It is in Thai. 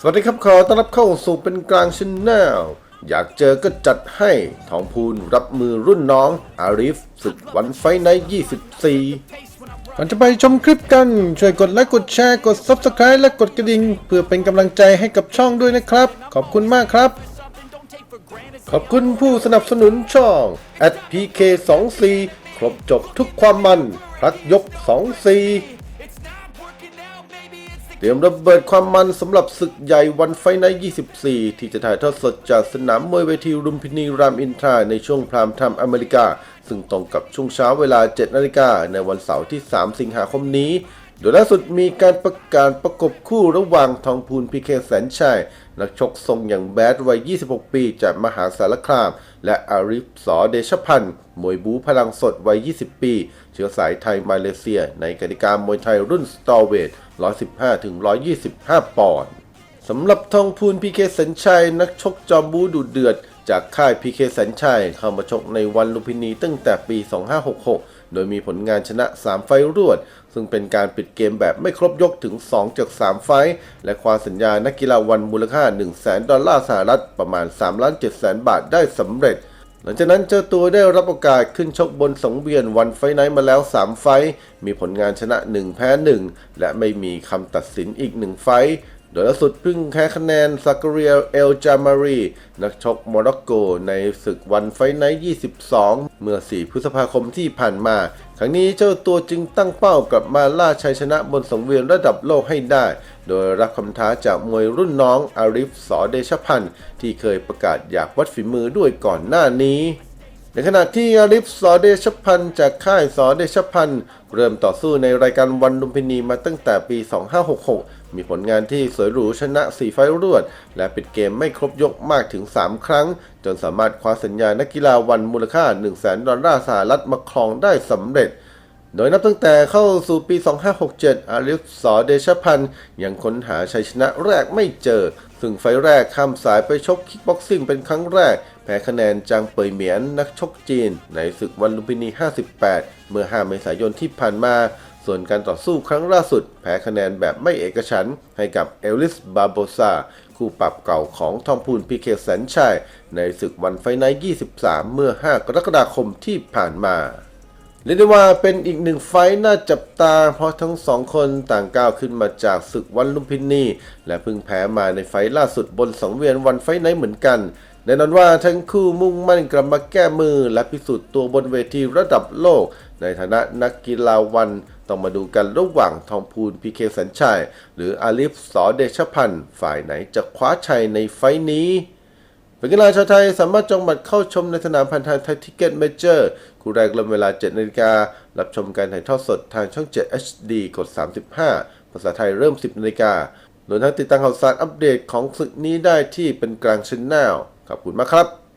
สวัสดีครับขอต้อนรับเข้าสู่เป็นกลางชแนลอยากเจอก็จัดให้ทองพูนรับมือรุ่นน้องอาริฟศึกวันไฟใน24ก่อนจะไปชมคลิปกัน ช่วยกดไลค์กดแชร์กด Subscribe และกดกระดิ่ง เพื่อเป็นกำลังใจให้กับช่องด้วยนะครับ ขอบคุณมากครับ ขอบคุณผู้สนับสนุนช่อง @pk24 ครบจบทุกความมันพักยก24 เตรียมระเบิดความมันสำหรับศึกใหญ่วันไฟใน 24 ที่จะถ่ายทอดสดจากสนามมวยเวทีรุมพินีรามอินทราในช่วงพรามไทม์อเมริกา ซึ่งตรงกับช่วงเช้าเวลา 7 นาฬิกาในวันเสาร์ที่ 3 สิงหาคมนี้ โดยล่าสุดมีการประกาศประกบคู่ระหว่างทองพูนพีเคแสนชัย นักชกทรงอย่างแบดวัย 26 ปีจากมหาสารคาม และอาริฟสอเดชพันธ์มวยบูพลังสดวัย 20 ปี เชื้อสายไทยมาเลเซีย ในกติกามวยไทยรุ่นสตอเวท 115ถึง125 ปอนด์สำหรับทองพูนพีเคสัญชัย นักชกจอมบูดุเดือด จากค่ายพีเคสัญชัย เข้ามาชกในวันลุมพินีตั้งแต่ปี 2566 โดยมีผลงานชนะ 3 ไฟล์รวด ซึ่งเป็นการปิดเกมแบบไม่ครบยกถึง 2 จาก 3 ไฟล์และคว้าสัญญานักกีฬาวันมูลค่า 1 0 0 0 0แดอลลาร์สหรัฐประมาณ3ล้าน7แสนบาทได้สำเร็จหลังจากนั้นเจ้าตัวได้รับโอกาสขึ้นชกบนสังเวียนวันไฟไนท์มาแล้ว 3 ไฟท์มีผลงานชนะ 1 แพ้ 1 และไม่มีคำตัดสินอีก 1 ไฟ โดยล่าสุดเพิ่งแพ้คะแนนซากเรียเอลจามารี นักชกโมร็อกโก ในศึกวันไฟไนท์22 เมื่อ 4 พฤษภาคมที่ผ่านมา ครั้งนี้เจ้าตัวจึงตั้งเป้ากลับมาล่าชัยชนะบนสังเวียนระดับโลกให้ได้ โดยรับคำท้าจากมวยรุ่นน้องอาริฟสอเดชพันธ์ที่เคยประกาศอยากวัดฝีมือด้วยก่อนหน้านี้ ในขณะที่อาริฟสอเดชพันธ์จากค่ายสอเดชพันธ์เริ่มต่อสู้ในรายการวันลุมพินีมาตั้งแต่ปี 2566 มีผลงานที่สวยหรูชนะ 4 ไฟล์รวด และปิดเกมไม่ครบยกมากถึง 3 ครั้ง จนสามารถคว้าสัญญานักกีฬาวันมูลค่า 1 0 0 0 0แดอลลาร์สหรัฐมาครองได้สำเร็จโดยนับตั้งแต่เข้าสู่ปี 2567 อาริฟสอเดชพันธ์ยังค้นหาชัยชนะแรกไม่เจอ ซึ่งไฟแรกข้ามสายไปชกคิกบ็อกซิ่งเป็นครั้งแรก พ้คะแนนจางเปยเหมียนนักชกจีน ในศึกวันลุมพินี 58 เมื่อ 5 เมษายนที่ผ่านมา ส่วนการต่อสู้ครั้งล่าสุด แพ้คะแนนแบบไม่เอกฉันให้กับเอลลิสบาโบซาคู่ปรับเก่าของทอมพูนพีเคแสนชัย ในศึกวันไฟไนท์23 เมื่อ 5 กรกฎาคมที่ผ่านมาเรียกได้ว่าเป็นอีกหนึ่งไฟน่าจับตา เพราะทั้งสองคนต่างก้าวขึ้นมาจากศึกวันลุมพินี และเพิ่งแพ้มาในไฟล่าสุดบนสังเวียนวันไฟไนท์เหมือนกัน แน่นอนว่าทั้งคู่มุ่งมั่นกลับมาแก้มือและพิสูจน์ตัวบนเวทีระดับโลก ในฐานะนักกีฬาวันต้องมาดูกันระหว่างทองพูนพีเคสัญชัย หรืออาลิฟสอเดชพันธ์ฝ่ายไหนจะคว้าชัยในไฟท์นี้เป็นกีฬาชาวไทยสามารถจองบัตรเข้าชมในสนามพันธายไทยทิกเก็ตเมเจอร์คู่แรกเริ่มเวลา7นาฬิการับชมการถ่ายทอดสดทางช่อง 7 HD กด 35 ภาษาไทยเริ่ม 10นาฬิกาโดยทั้งติดตามข่าวสารอัปเดตของศึกนี้ได้ที่เป็นกลางชแนล ขอบคุณมากครับ